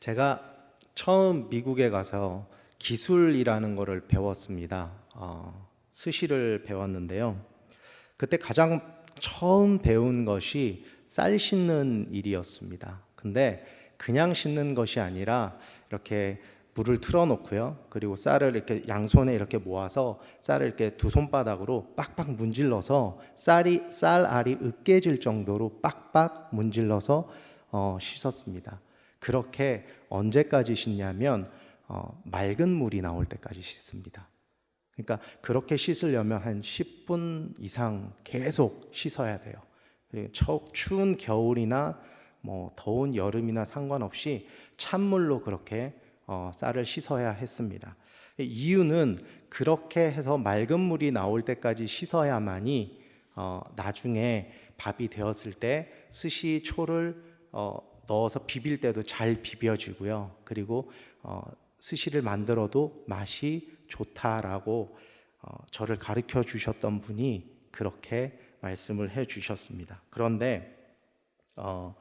제가 처음 미국에 가서 기술이라는 거를 배웠습니다. 어, 스시를 배웠는데요. 그때 가장 처음 배운 것이 쌀 씻는 일이었습니다. 근데 그냥 씻는 것이 아니라 이렇게 물을 틀어놓고요. 그리고 쌀을 이렇게 양손에 이렇게 모아서 쌀을 이렇게 두 손바닥으로 빡빡 문질러서 쌀이 쌀알이 으깨질 정도로 빡빡 문질러서 어, 씻었습니다. 그렇게 언제까지 씻냐면 어, 맑은 물이 나올 때까지 씻습니다. 그러니까 그렇게 씻으려면 한 10분 이상 계속 씻어야 돼요. 그리고 처, 추운 겨울이나 뭐 더운 여름이나 상관없이 찬물로 그렇게 어, 쌀을 씻어야 했습니다. 이유는 그렇게 해서 맑은 물이 나올 때까지 씻어야만이 어, 나중에 밥이 되었을 때 스시 초를 어, 넣어서 비빌 때도 잘 비벼지고요. 그리고 어, 스시를 만들어도 맛이 좋다라고 어, 저를 가르쳐 주셨던 분이 그렇게 말씀을 해 주셨습니다. 그런데 어,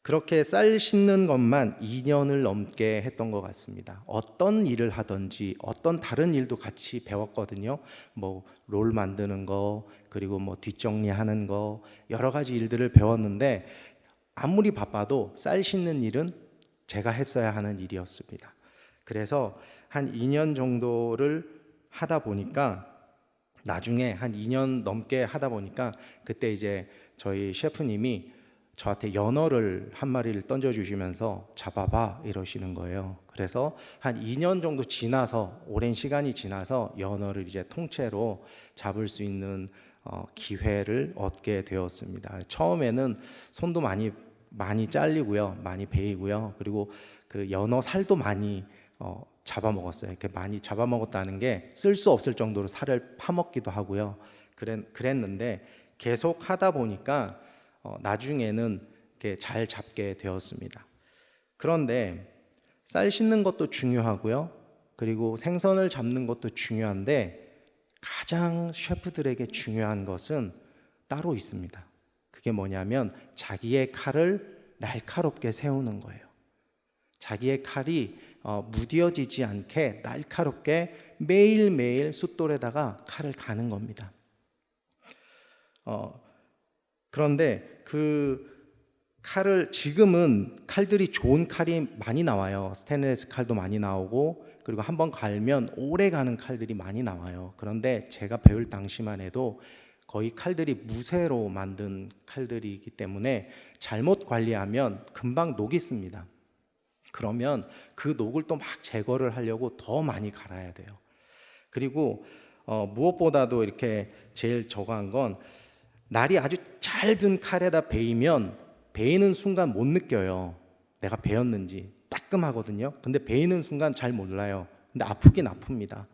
그렇게 쌀 씻는 것만 2년을 넘게 했던 것 같습니다. 어떤 일을 하든지 어떤 다른 일도 같이 배웠거든요. 뭐 롤 만드는 거 그리고 뭐 뒷정리하는 거 여러 가지 일들을 배웠는데 아무리 바빠도 쌀 씻는 일은 제가 했어야 하는 일이었습니다. 그래서 한 2년 정도를 하다 보니까 나중에 한 2년 넘게 하다 보니까 그때 이제 저희 셰프님이 저한테 연어를 한 마리를 던져 주시면서 잡아봐 이러시는 거예요. 그래서 한 2년 정도 지나서 오랜 시간이 지나서 연어를 이제 통째로 잡을 수 있는 어, 기회를 얻게 되었습니다. 처음에는 손도 많이 많이 잘리고요, 많이 베이고요. 그리고 그 연어 살도 많이 어, 잡아먹었어요. 이렇게 많이 잡아먹었다는 게 쓸 수 없을 정도로 살을 파먹기도 하고요. 그랬, 그랬는데 계속 하다 보니까 어, 나중에는 이렇게 잘 잡게 되었습니다. 그런데 쌀 씻는 것도 중요하고요. 그리고 생선을 잡는 것도 중요한데 가장 셰프들에게 중요한 것은 따로 있습니다. 그게 뭐냐면 자기의 칼을 날카롭게 세우는 거예요. 자기의 칼이 어, 무뎌지지 않게 날카롭게 매일매일 숫돌에다가 칼을 가는 겁니다. 어, 그런데 그 칼을 지금은 칼들이 좋은 칼이 많이 나와요. 스테인레스 칼도 많이 나오고 그리고 한번 갈면 오래 가는 칼들이 많이 나와요. 그런데 제가 배울 당시만 해도 거의 칼들이 무쇠로 만든 칼들이기 때문에 잘못 관리하면 금방 녹이 습니다. 그러면 그 녹을 또 막 제거를 하려고 더 많이 갈아야 돼요. 그리고 어, 무엇보다도 이렇게 제일 저거한 건 날이 아주 잘든 칼에다 베이면 베이는 순간 못 느껴요. 내가 베었는지 따끔하거든요. 근데 베이는 순간 잘 몰라요. 근데 아프긴 아픕니다.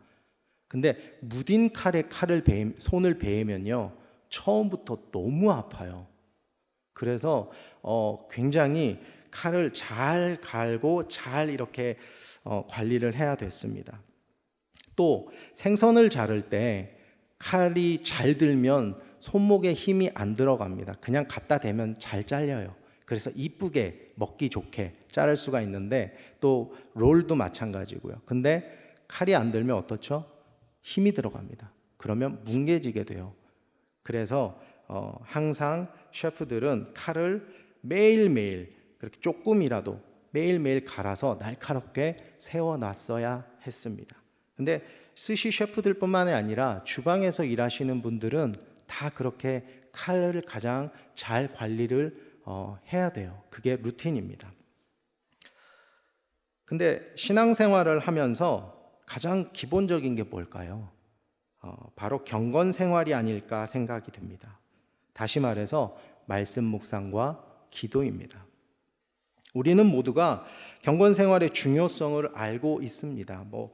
근데 무딘 칼에 칼을 베 손을 베이면요 처음부터 너무 아파요. 그래서 어, 굉장히 칼을 잘 갈고 잘 이렇게 어, 관리를 해야 됐습니다. 또 생선을 자를 때 칼이 잘 들면 손목에 힘이 안 들어갑니다. 그냥 갖다 대면 잘 잘려요. 그래서 이쁘게 먹기 좋게 자를 수가 있는데 또 롤도 마찬가지고요. 근데 칼이 안 들면 어떻죠? 힘이 들어갑니다. 그러면 뭉개지게 돼요. 그래서 어, 항상 셰프들은 칼을 매일매일 그렇게 조금이라도 매일매일 갈아서 날카롭게 세워놨어야 했습니다. 근데 스시 셰프들뿐만이 아니라 주방에서 일하시는 분들은 다 그렇게 칼을 가장 잘 관리를 어, 해야 돼요. 그게 루틴입니다. 근데 신앙생활을 하면서 가장 기본적인 게 뭘까요? 어, 바로 경건 생활이 아닐까 생각이 듭니다. 다시 말해서 말씀 묵상과 기도입니다. 우리는 모두가 경건 생활의 중요성을 알고 있습니다. 뭐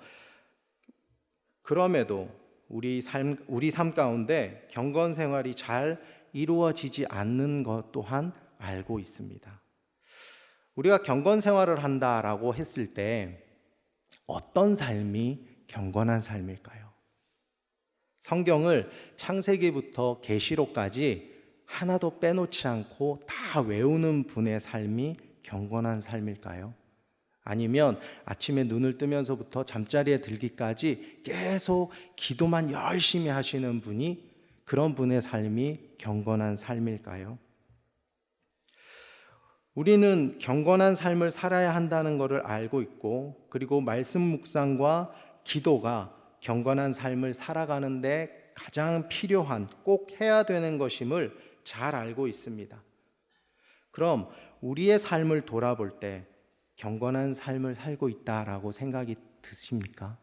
그럼에도 우리 삶 우리 삶 가운데 경건 생활이 잘 이루어지지 않는 것 또한 알고 있습니다. 우리가 경건 생활을 한다라고 했을 때 어떤 삶이 경건한 삶일까요? 성경을 창세기부터 계시록까지 하나도 빼놓지 않고 다 외우는 분의 삶이 경건한 삶일까요? 아니면 아침에 눈을 뜨면서부터 잠자리에 들기까지 계속 기도만 열심히 하시는 분이 그런 분의 삶이 경건한 삶일까요? 우리는 경건한 삶을 살아야 한다는 것을 알고 있고 그리고 말씀 묵상과 기도가 경건한 삶을 살아가는데 가장 필요한 꼭 해야 되는 것임을 잘 알고 있습니다. 그럼 우리의 삶을 돌아볼 때 경건한 삶을 살고 있다라고 생각이 드십니까?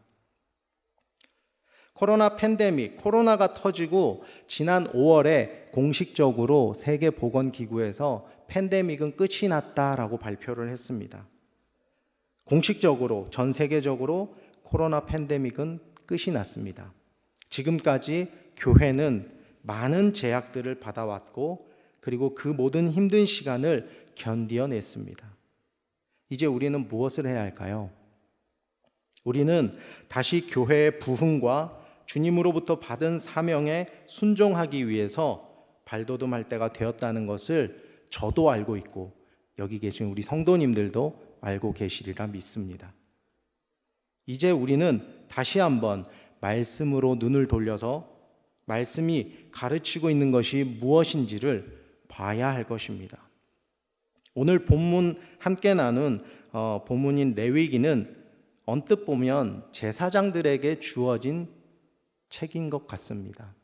코로나 팬데믹, 코로나가 터지고 지난 5월에 공식적으로 세계보건기구에서 팬데믹은 끝이 났다라고 발표를 했습니다. 공식적으로 전 세계적으로 코로나 팬데믹은 끝이 났습니다. 지금까지 교회는 많은 제약들을 받아왔고 그리고 그 모든 힘든 시간을 견디어냈습니다. 이제 우리는 무엇을 해야 할까요? 우리는 다시 교회의 부흥과 주님으로부터 받은 사명에 순종하기 위해서 발돋움할 때가 되었다는 것을 저도 알고 있고 여기 계신 우리 성도님들도 알고 계시리라 믿습니다. 이제 우리는 다시 한번 말씀으로 눈을 돌려서 말씀이 가르치고 있는 것이 무엇인지를 봐야 할 것입니다. 오늘 본문 함께 나눈 어, 본문인 레위기는 언뜻 보면 제사장들에게 주어진 책인 것 같습니다.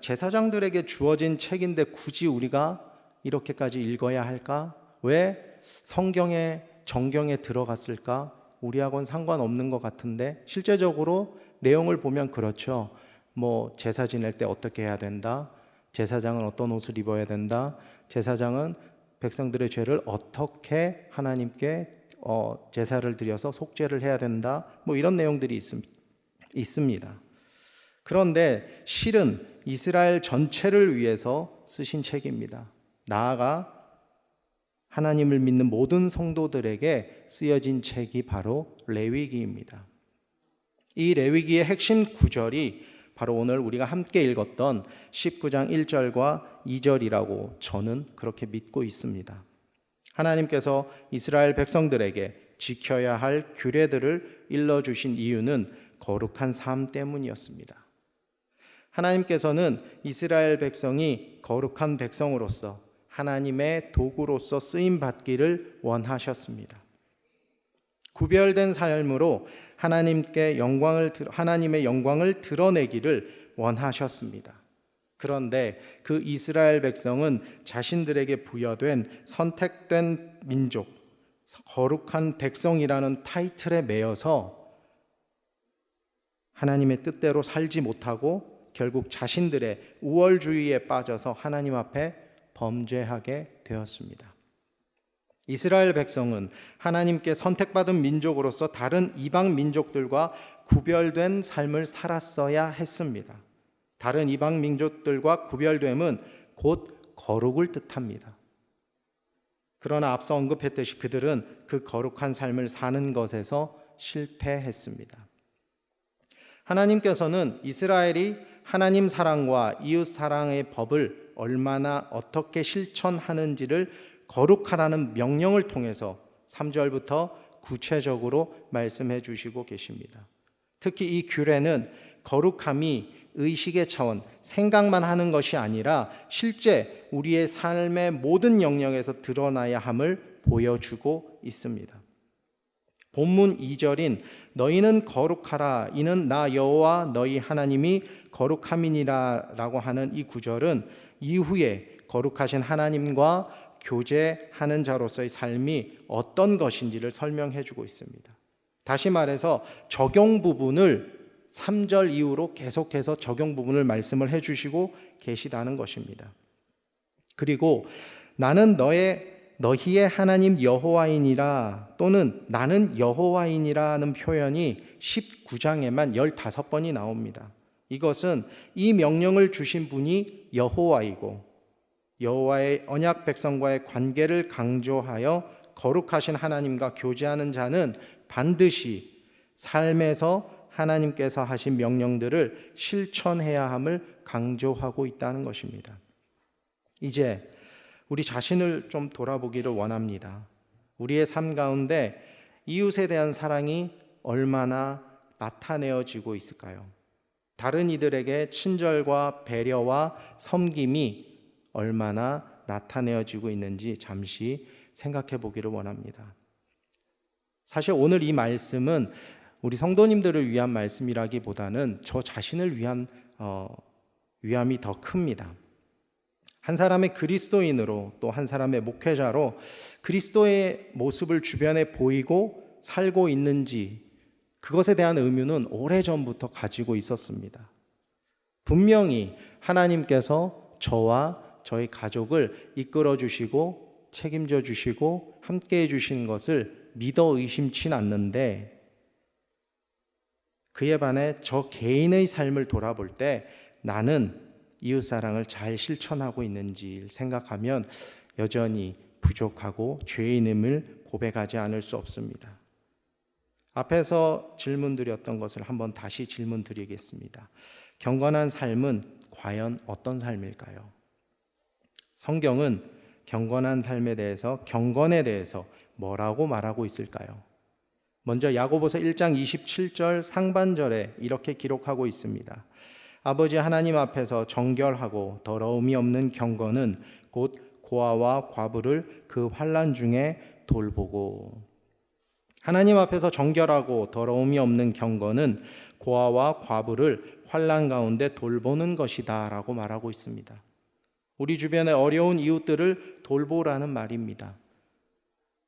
제사장들에게 주어진 책인데 굳이 우리가 이렇게까지 읽어야 할까? 왜 성경에 정경에 들어갔을까? 우리하고는 상관없는 것 같은데 실제적으로 내용을 보면 그렇죠. 뭐 제사 지낼 때 어떻게 해야 된다. 제사장은 어떤 옷을 입어야 된다. 제사장은 백성들의 죄를 어떻게 하나님께 어, 제사를 드려서 속죄를 해야 된다. 뭐 이런 내용들이 있, 있습니다. 그런데 실은 이스라엘 전체를 위해서 쓰신 책입니다. 나아가 하나님을 믿는 모든 성도들에게 쓰여진 책이 바로 레위기입니다. 이 레위기의 핵심 구절이 바로 오늘 우리가 함께 읽었던 19장 1절과 2절이라고 저는 그렇게 믿고 있습니다. 하나님께서 이스라엘 백성들에게 지켜야 할 규례들을 일러 주신 이유는 거룩한 삶 때문이었습니다. 하나님께서는 이스라엘 백성이 거룩한 백성으로서 하나님의 도구로서 쓰임 받기를 원하셨습니다. 구별된 삶으로 하나님께 영광을 하나님의 영광을 드러내기를 원하셨습니다. 그런데 그 이스라엘 백성은 자신들에게 부여된 선택된 민족, 거룩한 백성이라는 타이틀에 매여서 하나님의 뜻대로 살지 못하고 결국 자신들의 우월주의에 빠져서 하나님 앞에 범죄하게 되었습니다. 이스라엘 백성은 하나님께 선택받은 민족으로서 다른 이방 민족들과 구별된 삶을 살았어야 했습니다. 다른 이방 민족들과 구별됨은 곧 거룩을 뜻합니다. 그러나 앞서 언급했듯이 그들은 그 거룩한 삶을 사는 것에서 실패했습니다. 하나님께서는 이스라엘이 하나님 사랑과 이웃 사랑의 법을 얼마나 어떻게 실천하는지를 거룩하라는 명령을 통해서 3절부터 구체적으로 말씀해 주시고 계십니다. 특히 이 규례는 거룩함이 의식의 차원, 생각만 하는 것이 아니라 실제 우리의 삶의 모든 영역에서 드러나야 함을 보여주고 있습니다. 본문 2절인 너희는 거룩하라 이는 나 여호와 너희 하나님이 거룩함이니라라고 하는 이 구절은 이후에 거룩하신 하나님과 교제하는 자로서의 삶이 어떤 것인지를 설명해 주고 있습니다. 다시 말해서 적용 부분을 3절 이후로 계속해서 적용 부분을 말씀을 해 주시고 계시다는 것입니다. 그리고 나는 너의 너희의 하나님 여호와이니라 또는 나는 여호와이니라는 표현이 19장에만 15번이 나옵니다. 이것은 이 명령을 주신 분이 여호와이고 여호와의 언약 백성과의 관계를 강조하여 거룩하신 하나님과 교제하는 자는 반드시 삶에서 하나님께서 하신 명령들을 실천해야 함을 강조하고 있다는 것입니다. 이제 우리 자신을 좀 돌아보기를 원합니다. 우리의 삶 가운데 이웃에 대한 사랑이 얼마나 나타내어지고 있을까요? 다른 이들에게 친절과 배려와 섬김이 얼마나 나타내어지고 있는지 잠시 생각해 보기를 원합니다. 사실 오늘 이 말씀은 우리 성도님들을 위한 말씀이라기보다는 저 자신을 위한 어, 위함이 더 큽니다. 한 사람의 그리스도인으로 또 한 사람의 목회자로 그리스도의 모습을 주변에 보이고 살고 있는지 그것에 대한 의무는 오래전부터 가지고 있었습니다. 분명히 하나님께서 저와 저희 가족을 이끌어 주시고 책임져 주시고 함께 해 주신 것을 믿어 의심치 않는데 그에 반해 저 개인의 삶을 돌아볼 때 나는 이웃 사랑을 잘 실천하고 있는지 생각하면 여전히 부족하고 죄인임을 고백하지 않을 수 없습니다. 앞에서 질문 드렸던 것을 한번 다시 질문 드리겠습니다. 경건한 삶은 과연 어떤 삶일까요? 성경은 경건한 삶에 대해서 경건에 대해서 뭐라고 말하고 있을까요? 먼저 야고보서 1장 27절 상반절에 이렇게 기록하고 있습니다. 아버지 하나님 앞에서 정결하고 더러움이 없는 경건은 곧 고아와 과부를 그 환란 중에 돌보고 하나님 앞에서 정결하고 더러움이 없는 경건은 고아와 과부를 환란 가운데 돌보는 것이다라고 말하고 있습니다. 우리 주변의 어려운 이웃들을 돌보라는 말입니다.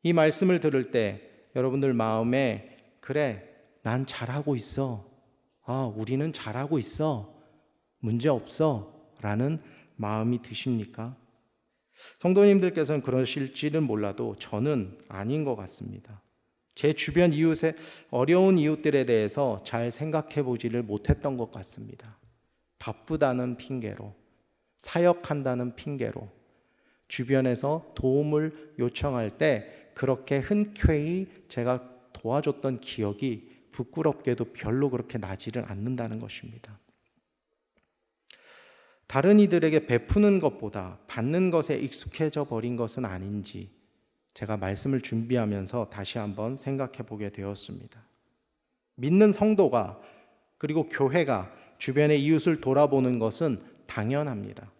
이 말씀을 들을 때 여러분들 마음에 그래 난 잘하고 있어. 아, 우리는 잘하고 있어. 문제 없어. 라는 마음이 드십니까? 성도님들께서는 그러실지는 몰라도 저는 아닌 것 같습니다. 제 주변 이웃의 어려운 이웃들에 대해서 잘 생각해 보지를 못했던 것 같습니다. 바쁘다는 핑계로, 사역한다는 핑계로, 주변에서 도움을 요청할 때 그렇게 흔쾌히 제가 도와줬던 기억이 부끄럽게도 별로 그렇게 나지를 않는다는 것입니다. 다른 이들에게 베푸는 것보다 받는 것에 익숙해져 버린 것은 아닌지 제가 말씀을 준비하면서 다시 한번 생각해 보게 되었습니다. 믿는 성도가 그리고 교회가 주변의 이웃을 돌아보는 것은 당연합니다.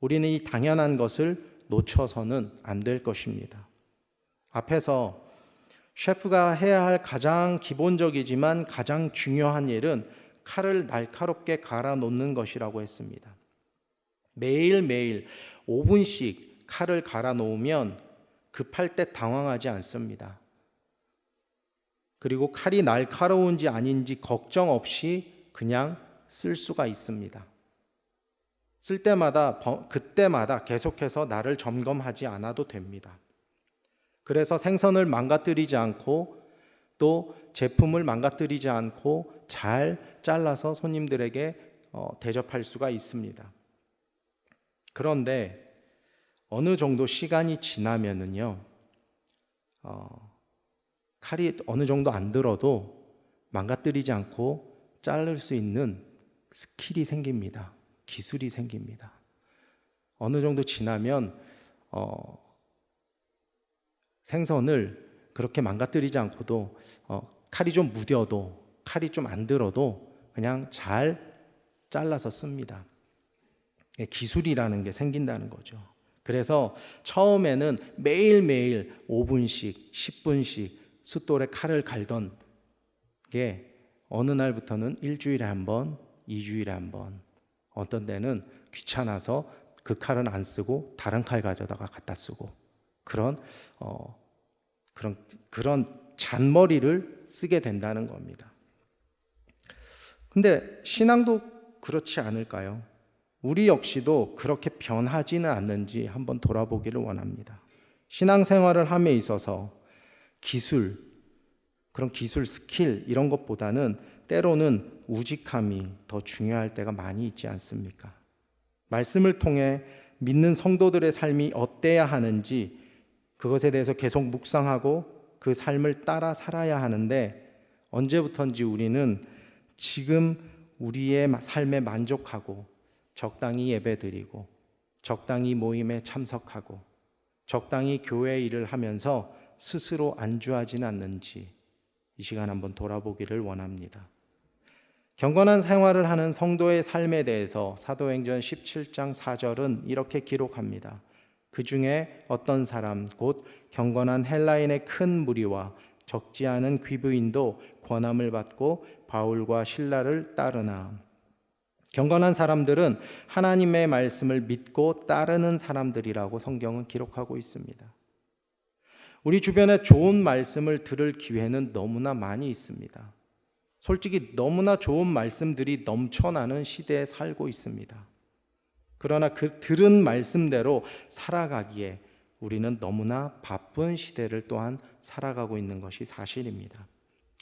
우리는 이 당연한 것을 놓쳐서는 안 될 것입니다. 앞에서 셰프가 해야 할 가장 기본적이지만 가장 중요한 일은 칼을 날카롭게 갈아 놓는 것이라고 했습니다. 매일매일 5분씩 칼을 갈아 놓으면 급할 때 당황하지 않습니다. 그리고 칼이 날카로운지 아닌지 걱정 없이 그냥 쓸 수가 있습니다. 쓸 때마다 그때마다 계속해서 나를 점검하지 않아도 됩니다. 그래서 생선을 망가뜨리지 않고 또 제품을 망가뜨리지 않고 잘 잘라서 손님들에게 어, 대접할 수가 있습니다. 그런데 어느 정도 시간이 지나면은요, 어, 칼이 어느 정도 안 들어도 망가뜨리지 않고 자를 수 있는 스킬이 생깁니다. 기술이 생깁니다. 어느 정도 지나면 어, 생선을 그렇게 망가뜨리지 않고도 어, 칼이 좀 무뎌도 칼이 좀 안 들어도 그냥 잘 잘라서 씁니다. 예, 기술이라는 게 생긴다는 거죠. 그래서 처음에는 매일매일 5분씩, 10분씩 숫돌에 칼을 갈던 게 어느 날부터는 일주일에 한 번, 이주일에 한 번, 어떤 때는 귀찮아서 그 칼은 안 쓰고 다른 칼 가져다가 갖다 쓰고 그런 어 그런 그런 잔머리를 쓰게 된다는 겁니다. 근데 신앙도 그렇지 않을까요? 우리 역시도 그렇게 변하지는 않는지 한번 돌아보기를 원합니다. 신앙생활을 함에 있어서 기술, 그런 기술 스킬 이런 것보다는 때로는 우직함이 더 중요할 때가 많이 있지 않습니까? 말씀을 통해 믿는 성도들의 삶이 어때야 하는지 그것에 대해서 계속 묵상하고 그 삶을 따라 살아야 하는데 언제부턴지 우리는 지금 우리의 삶에 만족하고 적당히 예배드리고 적당히 모임에 참석하고 적당히 교회 일을 하면서 스스로 안주하지는 않는지 이 시간 한번 돌아보기를 원합니다. 경건한 생활을 하는 성도의 삶에 대해서 사도행전 17장 4절은 이렇게 기록합니다. 그 중에 어떤 사람 곧 경건한 헬라인의 큰 무리와 적지 않은 귀부인도 권함을 받고 바울과 신라를 따르나 경건한 사람들은 하나님의 말씀을 믿고 따르는 사람들이라고 성경은 기록하고 있습니다. 우리 주변에 좋은 말씀을 들을 기회는 너무나 많이 있습니다. 솔직히 너무나 좋은 말씀들이 넘쳐나는 시대에 살고 있습니다. 그러나 그 들은 말씀대로 살아가기에 우리는 너무나 바쁜 시대를 또한 살아가고 있는 것이 사실입니다.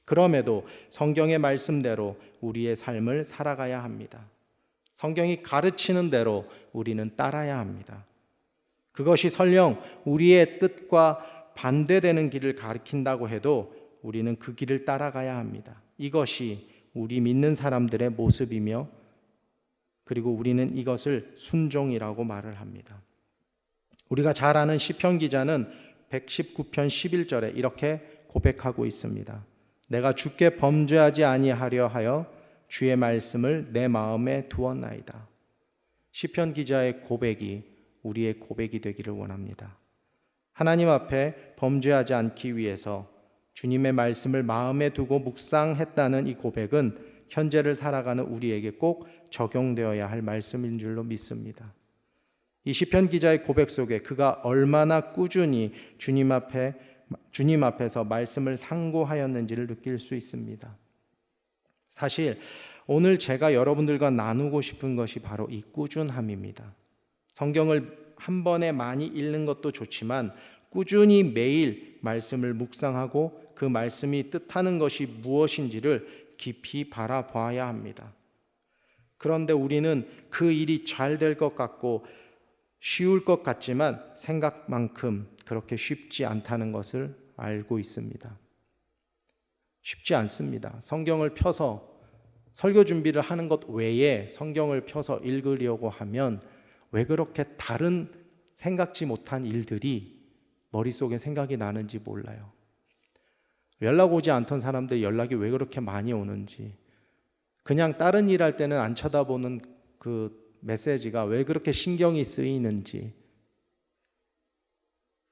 그럼에도 성경의 말씀대로 우리의 삶을 살아가야 합니다. 성경이 가르치는 대로 우리는 따라야 합니다. 그것이 설령 우리의 뜻과 반대되는 길을 가리킨다고 해도 우리는 그 길을 따라가야 합니다. 이것이 우리 믿는 사람들의 모습이며 그리고 우리는 이것을 순종이라고 말을 합니다. 우리가 잘 아는 시편 기자는 119편 11절에 이렇게 고백하고 있습니다. 내가 주께 범죄하지 아니하려 하여 주의 말씀을 내 마음에 두었나이다. 시편 기자의 고백이 우리의 고백이 되기를 원합니다. 하나님 앞에 범죄하지 않기 위해서 주님의 말씀을 마음에 두고 묵상했다는 이 고백은 현재를 살아가는 우리에게 꼭 적용되어야 할 말씀인 줄로 믿습니다. 이 시편 기자의 고백 속에 그가 얼마나 꾸준히 주님 앞에 주님 앞에서 말씀을 상고하였는지를 느낄 수 있습니다. 사실 오늘 제가 여러분들과 나누고 싶은 것이 바로 이 꾸준함입니다. 성경을 한 번에 많이 읽는 것도 좋지만 꾸준히 매일 말씀을 묵상하고 그 말씀이 뜻하는 것이 무엇인지를 깊이 바라봐야 합니다. 그런데 우리는 그 일이 잘 될 것 같고 쉬울 것 같지만 생각만큼 그렇게 쉽지 않다는 것을 알고 있습니다. 쉽지 않습니다. 성경을 펴서 설교 준비를 하는 것 외에 성경을 펴서 읽으려고 하면 왜 그렇게 다른 생각지 못한 일들이 머릿속에 생각이 나는지 몰라요. 연락 오지 않던 사람들 연락이 왜 그렇게 많이 오는지 그냥 다른 일 할 때는 안 쳐다보는 그 메시지가 왜 그렇게 신경이 쓰이는지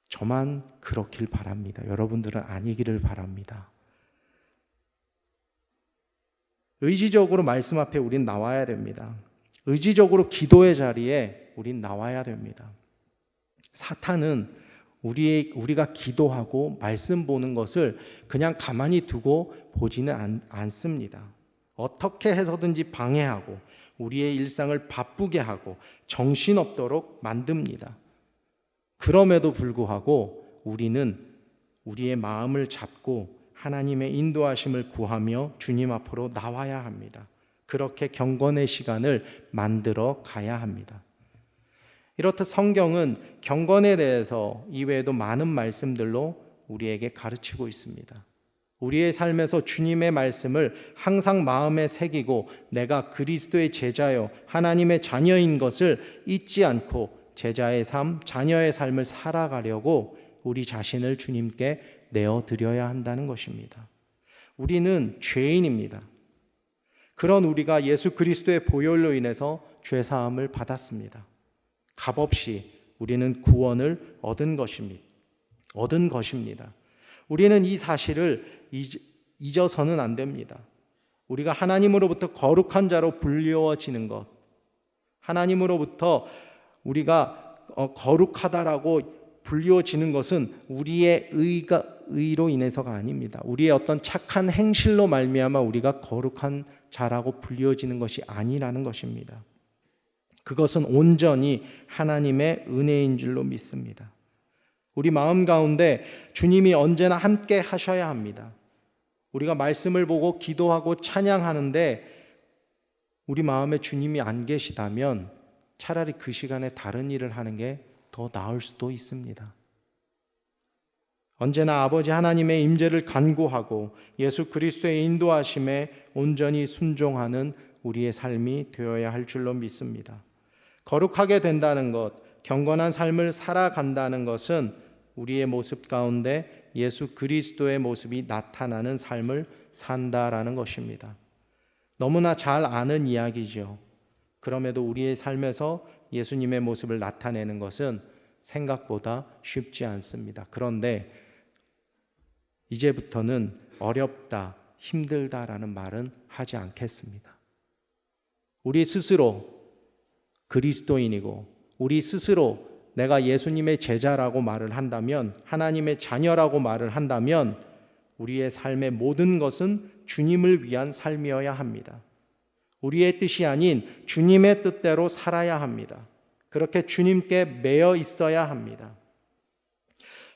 저만 그렇길 바랍니다. 여러분들은 아니기를 바랍니다. 의지적으로 말씀 앞에 우린 나와야 됩니다. 의지적으로 기도의 자리에 우린 나와야 됩니다. 사탄은 우리 우리가 기도하고 말씀 보는 것을 그냥 가만히 두고 보지는 않, 않습니다. 어떻게 해서든지 방해하고 우리의 일상을 바쁘게 하고 정신없도록 만듭니다. 그럼에도 불구하고 우리는 우리의 마음을 잡고 하나님의 인도하심을 구하며 주님 앞으로 나와야 합니다. 그렇게 경건의 시간을 만들어 가야 합니다. 이렇듯 성경은 경건에 대해서 이외에도 많은 말씀들로 우리에게 가르치고 있습니다. 우리의 삶에서 주님의 말씀을 항상 마음에 새기고 내가 그리스도의 제자요 하나님의 자녀인 것을 잊지 않고 제자의 삶, 자녀의 삶을 살아가려고 우리 자신을 주님께 내어 드려야 한다는 것입니다. 우리는 죄인입니다. 그런 우리가 예수 그리스도의 보혈로 인해서 죄 사함을 받았습니다. 값없이 우리는 구원을 얻은 것입니다. 얻은 것입니다. 우리는 이 사실을 잊어서는 안 됩니다. 우리가 하나님으로부터 거룩한 자로 불리워지는 것, 하나님으로부터 우리가 어, 거룩하다라고 불리워지는 것은 우리의 의가 의로 인해서가 아닙니다. 우리의 어떤 착한 행실로 말미암아 우리가 거룩한 자라고 불리워지는 것이 아니라는 것입니다. 그것은 온전히 하나님의 은혜인 줄로 믿습니다. 우리 마음 가운데 주님이 언제나 함께 하셔야 합니다. 우리가 말씀을 보고 기도하고 찬양하는데 우리 마음에 주님이 안 계시다면 차라리 그 시간에 다른 일을 하는 게 더 나을 수도 있습니다. 언제나 아버지 하나님의 임재를 간구하고 예수 그리스도의 인도하심에 온전히 순종하는 우리의 삶이 되어야 할 줄로 믿습니다. 거룩하게 된다는 것, 경건한 삶을 살아간다는 것은 우리의 모습 가운데 예수 그리스도의 모습이 나타나는 삶을 산다라는 것입니다. 너무나 잘 아는 이야기죠. 그럼에도 우리의 삶에서 예수님의 모습을 나타내는 것은 생각보다 쉽지 않습니다. 그런데 이제부터는 어렵다, 힘들다라는 말은 하지 않겠습니다. 우리 스스로 그리스도인이고 우리 스스로 내가 예수님의 제자라고 말을 한다면 하나님의 자녀라고 말을 한다면 우리의 삶의 모든 것은 주님을 위한 삶이어야 합니다. 우리의 뜻이 아닌 주님의 뜻대로 살아야 합니다. 그렇게 주님께 매여 있어야 합니다.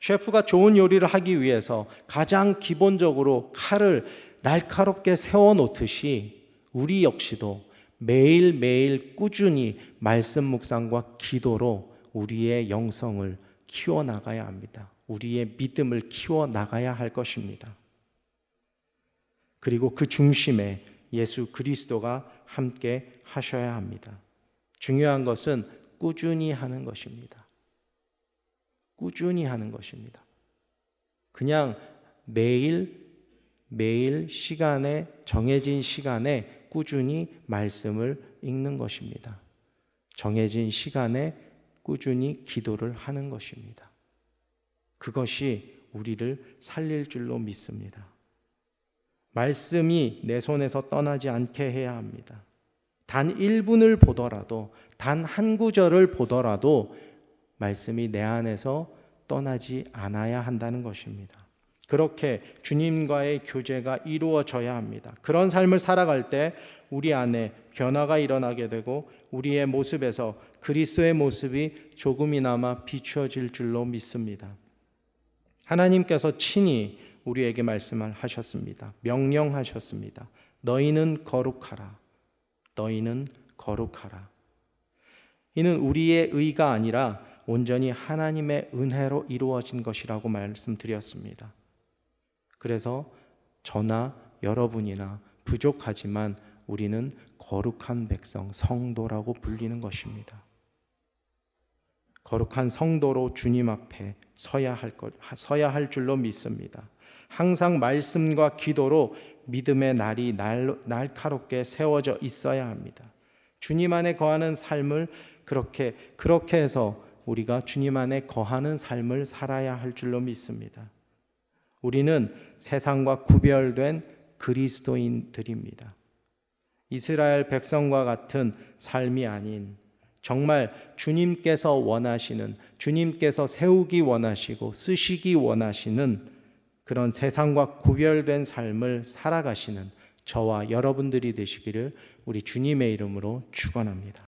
셰프가 좋은 요리를 하기 위해서 가장 기본적으로 칼을 날카롭게 세워 놓듯이 우리 역시도 매일매일 꾸준히 말씀 묵상과 기도로 우리의 영성을 키워 나가야 합니다. 우리의 믿음을 키워 나가야 할 것입니다. 그리고 그 중심에 예수 그리스도가 함께 하셔야 합니다. 중요한 것은 꾸준히 하는 것입니다. 꾸준히 하는 것입니다. 그냥 매일 매일 시간에 정해진 시간에 꾸준히 말씀을 읽는 것입니다. 정해진 시간에 꾸준히 기도를 하는 것입니다. 그것이 우리를 살릴 줄로 믿습니다. 말씀이 내 손에서 떠나지 않게 해야 합니다. 단 1분을 보더라도, 단 한 구절을 보더라도 말씀이 내 안에서 떠나지 않아야 한다는 것입니다. 그렇게 주님과의 교제가 이루어져야 합니다. 그런 삶을 살아갈 때 우리 안에 변화가 일어나게 되고 우리의 모습에서 그리스도의 모습이 조금이나마 비추어질 줄로 믿습니다. 하나님께서 친히 우리에게 말씀을 하셨습니다. 명령하셨습니다. 너희는 거룩하라. 너희는 거룩하라. 이는 우리의 의가 아니라 온전히 하나님의 은혜로 이루어진 것이라고 말씀드렸습니다. 그래서 저나 여러분이나 부족하지만 우리는 거룩한 백성, 성도라고 불리는 것입니다. 거룩한 성도로 주님 앞에 서야 할 것, 서야 할 줄로 믿습니다. 항상 말씀과 기도로 믿음의 날이 날, 날카롭게 세워져 있어야 합니다. 주님 안에 거하는 삶을 그렇게 그렇게 해서 우리가 주님 안에 거하는 삶을 살아야 할 줄로 믿습니다. 우리는 세상과 구별된 그리스도인들입니다. 이스라엘 백성과 같은 삶이 아닌 정말 주님께서 원하시는 주님께서 세우기 원하시고 쓰시기 원하시는 그런 세상과 구별된 삶을 살아가시는 저와 여러분들이 되시기를 우리 주님의 이름으로 축원합니다.